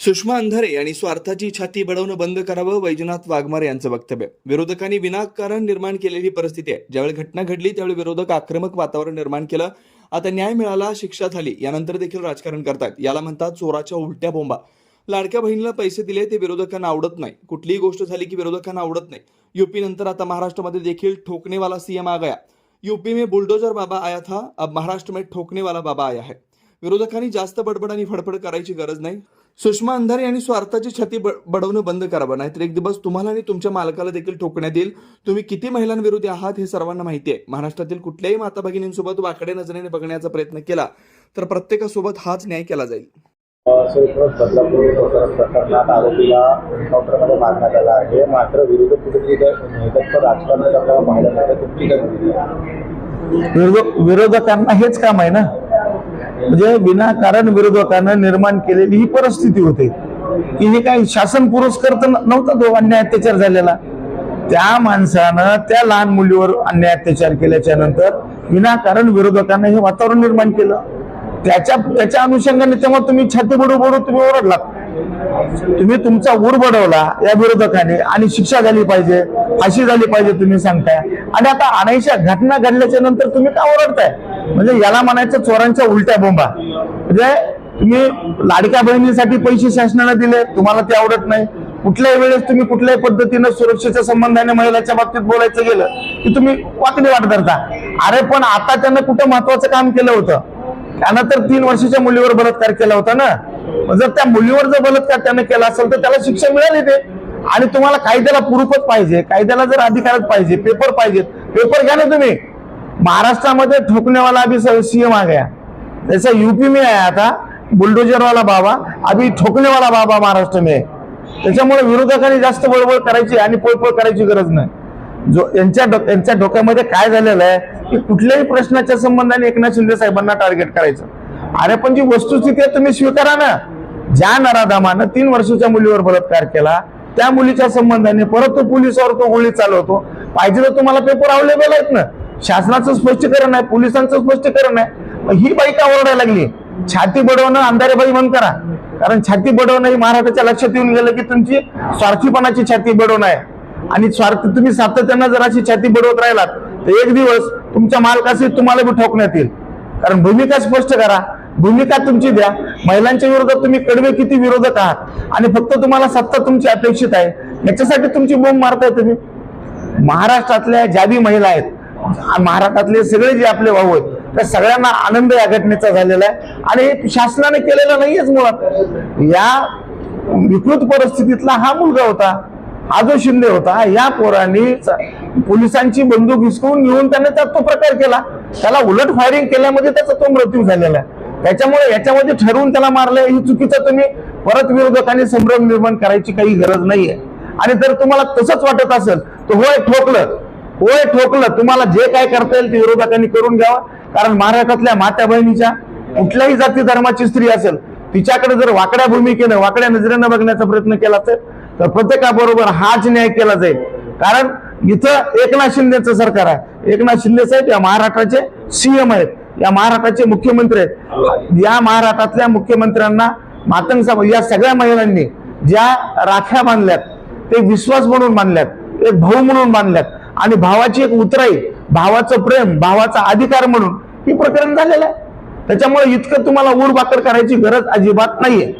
सुषमा अंधारे यांनी स्वार्थाची छाती बडवणं बंद करावं वैजनाथ वाघमारे यांचं वक्तव्य. विरोधकांनी विनाकारण निर्माण केलेली परिस्थिती आहे. ज्यावेळी घटना घडली त्यावेळी विरोधक आक्रमक वातावरण निर्माण केलं. आता न्याय मिळाला शिक्षा झाली यानंतर देखील राजकारण करतात याला म्हणतात चोराच्या उलट्या बोंबा. लाडक्या बहिणीला पैसे दिले ते विरोधकांना आवडत नाही. कुठलीही गोष्ट झाली की विरोधकांना आवडत नाही. यूपी नंतर आता महाराष्ट्रामध्ये देखील ठोकणेवाला सीएम आ गया यूपी में बुलडोजर बाबा आया था अब महाराष्ट्र में ठोकणेवाला बाबा आया है. विरोधकांनी जास्त बडबड आणि फडफड करायची गरज नाही. सुषमा अंधारे यांनी स्वार्थाची छाती बडवणं बंद करावं नाहीतर एक दिवस तुम्हाला आणि तुमच्या मालकाला देखील ठोकण्यात येईल. तुम्ही किती महिलांविरोधी आहात हे सर्वांना माहिती आहे. महाराष्ट्रातील कुठल्याही माता भगिनींसोबत वाकडे नजरेने बघण्याचा प्रयत्न केला तर प्रत्येकासोबत हाच न्याय केला जाईल. बदलापूर प्रकरण प्रकरणात आरोपीला एन्काउंटरमध्ये मारण्यात आला आहे मात्र विरोधक कुठेतरी राजकारणात आपल्याला पाहायला तुमची काय विरोधकांना हेच काम आहे ना? म्हणजे विनाकारण विरोधकांना निर्माण केलेली ही परिस्थिती होते. की हे काही शासन पुरस्कार तर नव्हता तो अन्याय अत्याचार झालेला. त्या माणसानं त्या लहान मुलीवर अन्याय अत्याचार केल्याच्यानंतर विनाकारण विरोधकांना हे वातावरण निर्माण केलं. त्याच्या त्याच्या अनुषंगाने तेव्हा तुम्ही छाती बडू बडू तुम्ही ओरडलात. तुम्ही तुमचा ऊर बडवला या विरोधकाने आणि शिक्षा झाली पाहिजे फाशी झाली पाहिजे तुम्ही सांगताय. आणि आता अनायशा घटना घडल्याच्या नंतर तुम्ही का ओरडताय? म्हणजे याला म्हणायचं चोरांच्या उलट्या बोंबा. म्हणजे तुम्ही लाडक्या बहिणीसाठी पैसे शासनाला दिले तुम्हाला ते आवडत नाही. कुठल्याही वेळेस तुम्ही कुठल्याही पद्धतीनं सुरक्षेच्या संबंधाने महिलाच्या बाबतीत बोलायचं गेलं की तुम्ही वाकडी वाट धरता. अरे पण आता त्यानं कुठं महत्वाचं काम केलं होतं? त्यानं तर तीन वर्षाच्या मुलीवर बलात्कार केला होता ना. जर त्या मुलीवर जर बलात्कार त्यानं केला असेल तर त्याला शिक्षा मिळाली ते. आणि तुम्हाला कायद्याला पुरुफच पाहिजे. कायद्याला जर अधिकारच पाहिजे पेपर पाहिजेत. पेपर घ्या ना तुम्ही. महाराष्ट्रामध्ये ठोकनेवाला अभी सीएम आ गया जैसा यूपी में आया था बुलडोजर वाला बाबा अभी ठोकने वाला बाबा महाराष्ट्र में त्याच्यामुळे विरोधकांनी जास्त बळबळ करायची आणि पळपळ करायची गरज नाही. जो यांच्या यांच्या डोक्यामध्ये काय झालेलं आहे की कुठल्याही प्रश्नाच्या संबंधाने एकनाथ शिंदे साहेबांना टार्गेट करायचं. अरे पण जी वस्तुस्थिती आहे तुम्ही स्वीकारा ना. ज्या नराधामानं तीन वर्षाच्या मुलीवर बलात्कार केला त्या मुलीच्या संबंधाने परत तो पोलिसावर तो गोळी चालवतो. पाहिजे तर तुम्हाला पेपर अवेलेबल आहेत ना. शासनाचं स्पष्टीकरण आहे पोलिसांचं स्पष्टीकरण आहे. मग ही बाई का ओरडायला लागली? छाती बडवणं अंधारेबाई बंद करा. कारण छाती बडवणं ही महाराष्ट्राच्या लक्षात येऊन गेलं की तुमची स्वार्थीपणाची छाती बडवणं आहे. आणि स्वार्थ तुम्ही सातत्यानं जर अशी छाती बडवत राहिलात तर एक दिवस तुमच्या मालकाशी तुम्हाला बी ठोकण्यात येईल. कारण भूमिका स्पष्ट करा. भूमिका तुमची द्या. महिलांच्या विरोधात तुम्ही कडवे किती विरोधक आहात? आणि फक्त तुम्हाला सत्ता तुमची अपेक्षित आहे. याच्यासाठी तुमची बोंब मारताय तुम्ही. महाराष्ट्रातल्या ज्या बी महिला आहेत महाराष्ट्रातले सगळे जे आपले भाऊ आहेत त्या सगळ्यांना आनंद या घटनेचा झालेला आहे. आणि हे शासनाने केलेलं नाहीयेच मुळात. या विकृत परिस्थितीतला हा मुलगा होता हा जो शिंदे होता या पोरांनी पोलिसांची बंदूक हिसकवून घेऊन त्याने त्यात तो प्रकार केला. त्याला उलट फायरिंग केल्यामध्ये त्याचा तो मृत्यू झालेला आहे. त्याच्यामुळे याच्यामध्ये ठरवून त्याला मारलंय ही चुकीचं तुम्ही परत विरोधकांनी संभ्रम निर्माण करायची काही गरज नाहीये. आणि जर तुम्हाला तसंच वाटत असेल तर होय ठोकलं. होय ठोकलं तुम्हाला जे काय करता येईल ते विरोधकांनी करून घ्यावं. कारण महाराष्ट्रातल्या मात्या बहिणीच्या कुठल्याही जाती धर्माची स्त्री असेल तिच्याकडे जर वाकड्या भूमिकेनं वाकड्या नजरेनं बघण्याचा प्रयत्न केला असेल तर प्रत्येकाबरोबर हाच न्याय केला जाईल. कारण इथं एकनाथ शिंदेचं सरकार आहे. एकनाथ शिंदे साहेब या महाराष्ट्राचे सीएम आहेत. या महाराष्ट्राचे मुख्यमंत्री आहेत. या महाराष्ट्रातल्या मुख्यमंत्र्यांना मातंग या सगळ्या महिलांनी ज्या राख्या बांधल्यात ते विश्वास म्हणून बांधल्यात एक भाऊ म्हणून बांधल्यात आणि भावाची एक उतराई भावाचं प्रेम भावाचा अधिकार म्हणून ही प्रकरण झालेलं आहे. त्याच्यामुळे इतकं तुम्हाला ऊर बाकर करायची गरज अजिबात नाहीये.